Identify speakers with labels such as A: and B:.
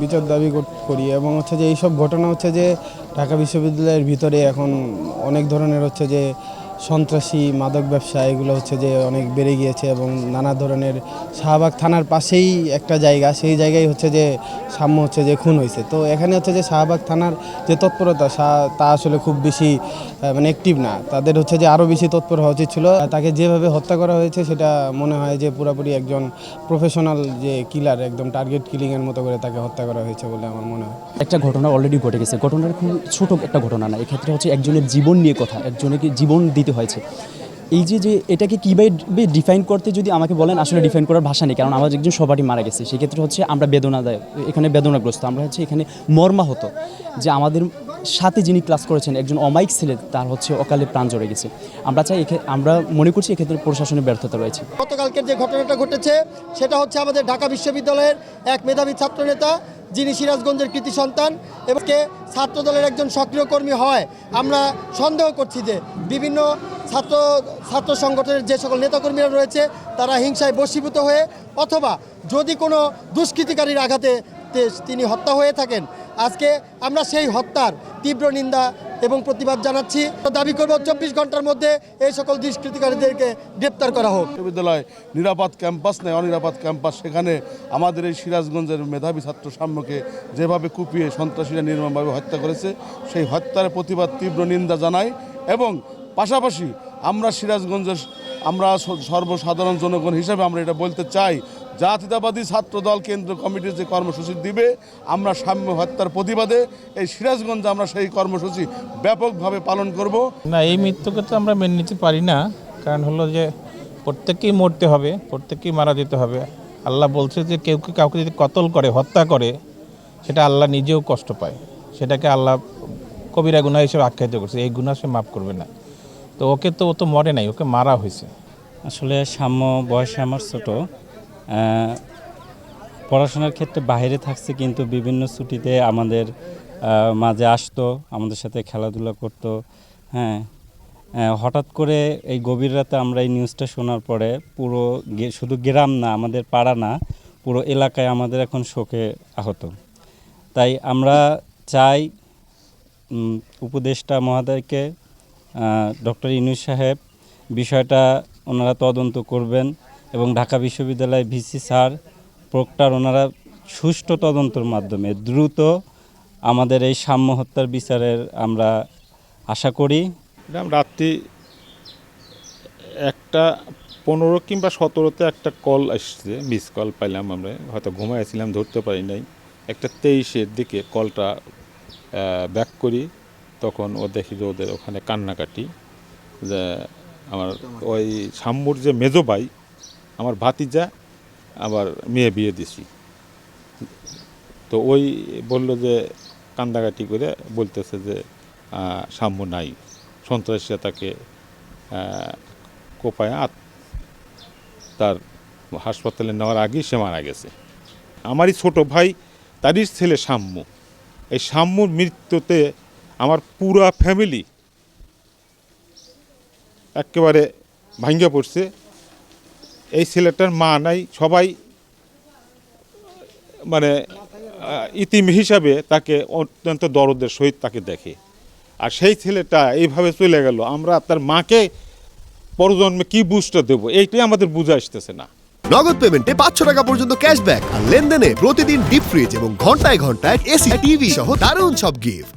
A: বিচার দাবি করি এবং হচ্ছে যে এইসব ঘটনা হচ্ছে যে ঢাকা বিশ্ববিদ্যালয়ের ভিতরে এখন অনেক ধরনের হচ্ছে যে সন্ত্রাসী, মাদক ব্যবসা, এগুলো হচ্ছে যে অনেক বেড়ে গিয়েছে এবং নানা ধরনের শাহবাগ থানার পাশেই একটা জায়গা, সেই জায়গায় হচ্ছে যে সাম্য হচ্ছে যে খুন হয়েছে। তো এখানে হচ্ছে যে শাহবাগ থানার যে তৎপরতা তা আসলে খুব বেশি মানে অ্যাক্টিভ না। তাদের হচ্ছে যে আরও বেশি তৎপর হওয়া উচিত ছিল। তাকে যেভাবে হত্যা করা হয়েছে, সেটা মনে হয় যে পুরোপুরি একজন প্রফেশনাল যে কিলার একদম টার্গেট কিলিংয়ের মতো করে তাকে হত্যা করা হয়েছে বলে আমার মনে হয়।
B: একটা ঘটনা অলরেডি ঘটে গেছে। ঘটনাটা খুব ছোট একটা ঘটনা না। এক্ষেত্রে হচ্ছে একজনের জীবন নিয়ে কথা একজনকে জীবন দিতে হয়েছে। এই যে যে এটাকে কীভাবে ডিফাইন করতে যদি আমাকে বলেন, আসলে ডিফাইন করার ভাষা নেই, কারণ আমার একজন সবারই মারা গেছে। সেক্ষেত্রে হচ্ছে আমরা বেদনাদায়ক, এখানে বেদনাগ্রস্ত। আমরা হচ্ছে এখানে মর্মাহত। যে আমাদের সাথে যিনি ক্লাস করেছেন, একজন অমায়িক ছেলে, তার হচ্ছে অকালে প্রাণ জড়ে গেছে। আমরা চাই আমরা মনে করছি এক্ষেত্রে প্রশাসনের ব্যর্থতা রয়েছে।
C: গতকালকের যে ঘটনাটা ঘটেছে, সেটা হচ্ছে আমাদের ঢাকা বিশ্ববিদ্যালয়ের এক মেধাবী ছাত্রনেতা যিনি সিরাজগঞ্জের কৃতি সন্তান এবং ছাত্র দলের একজন সক্রিয় কর্মী হয়, আমরা সন্দেহ করছি যে বিভিন্ন ছাত্র ছাত্র সংগঠনের যে সকল নেতাকর্মীরা রয়েছে, তারা হিংসায় বশীভূত হয়ে অথবা যদি কোনো দুষ্কৃতিকারীর আঘাতে তিনি হত্যা হয়ে থাকেন, আজকে আমরা সেই হত্যার তীব্র নিন্দা এবং প্রতিবাদ জানাচ্ছি। দাবি করব চব্বিশ ঘণ্টার মধ্যে এই সকল দুষ্কৃতিকারীদেরকে গ্রেপ্তার করা হোক।
D: বিশ্ববিদ্যালয় নিরাপদ ক্যাম্পাস নেই, অনিরাপদ ক্যাম্পাস। সেখানে আমাদের এই সিরাজগঞ্জের মেধাবী ছাত্র সাম্যকে যেভাবে কুপিয়ে সন্ত্রাসীরা নির্মমভাবে হত্যা করেছে, সেই হত্যার প্রতিবাদ তীব্র নিন্দা জানাই এবং পাশাপাশি আমরা সিরাজগঞ্জের আমরা সর্বসাধারণ জনগণ হিসাবে আমরা এটা বলতে চাই জাতীয়তাবাদী ছাত্র দল কেন্দ্র কমিটির যে কর্মসূচি দিবে আমরা সাম্য হত্যার প্রতিবাদে এই সিরাজগঞ্জে আমরা সেই কর্মসূচি ব্যাপকভাবে পালন করব।
E: না এই মৃত্যুকে তো আমরা মেনে নিতে পারি না। কারণ হলো যে প্রত্যেককেই মরতে হবে প্রত্যেককেই মারা যেতে হবে। আল্লাহ বলছে যে কেউ কি কাউকে যদি কতল করে হত্যা করে সেটা আল্লাহ নিজেও কষ্ট পায়। সেটাকে আল্লাহ কবিরা গুণা হিসেবে আখ্যায়িত করছে। এই গুণা সে মাফ করবে না। তো ওকে তো ও তো মরে নাই ওকে মারা হয়েছে।
F: আসলে সাম্য বয়সে আমার ছোট। পড়াশোনার ক্ষেত্রে বাইরে থাকছে কিন্তু বিভিন্ন ছুটিতে আমাদের মাঝে আসতো, আমাদের সাথে খেলাধুলা করতো হ্যাঁ। হঠাৎ করে এই গভীর রাতে আমরা এই নিউজটা শোনার পরে পুরো শুধু গ্রাম না, আমাদের পাড়া না, পুরো এলাকায় আমাদের এখন শোকে আহত। তাই আমরা চাই উপদেষ্টা মহোদয়কে ডক্টর ইনুস সাহেব বিষয়টা ওনারা তদন্ত করবেন এবং ঢাকা বিশ্ববিদ্যালয় ভিসি স্যার, প্রক্টর, ওনারা সুষ্ঠু তদন্তর মাধ্যমে দ্রুত আমাদের এই সাম্য হত্যার বিচারের আমরা আশা করি।
G: রাত্রি একটা পনেরো কিংবা সতেরোতে একটা কল আসছে, মিস কল পাইলাম আমরা, হয়তো ঘুমাইছিলাম ধরতে পারি নাই। একটা তেইশের দিকে কলটা ব্যাক করি, তখন ও দেখি যে ওদের ওখানে কান্নাকাটি, যে আমার ওই সাম্যুর যে মেজো ভাই আমার ভাতিজা, আবার মেয়ে বিয়ে দিছি। তো ওই বলল যে, কান্দাকাটি করে বলতেছে যে সাম্য নাই। সন্ত্রাসীরা তাকে কোপায় আত তার হাসপাতালে নেওয়ার আগেই সে মারা গেছে। আমারই ছোট ভাই, তারই ছেলে সাম্য। এই সাম্যর মৃত্যুতে আমার পুরা ফ্যামিলি একেবারে ভাঙ্গে পড়ছে। এই ছেলেটার মা নাই, সবাই মানে ইতিম হিসাবে তাকে অত্যন্ত দরদের সহিত তাকে দেখে। আর সেই ছেলেটা এইভাবে চলে গেল, আমরা তার মাকে পরজন্মে কি বুঝটা দেবো, এইটাই আমাদের বুঝে আসতেছে না।
H: নগদ পেমেন্টে পাঁচশো টাকা পর্যন্ত ক্যাশব্যাক আর লেনদেনে প্রতিদিন ডিপ ফ্রিজ এবং ঘন্টায় ঘন্টায় এসি টিভি সহ দারুণ সব গিফট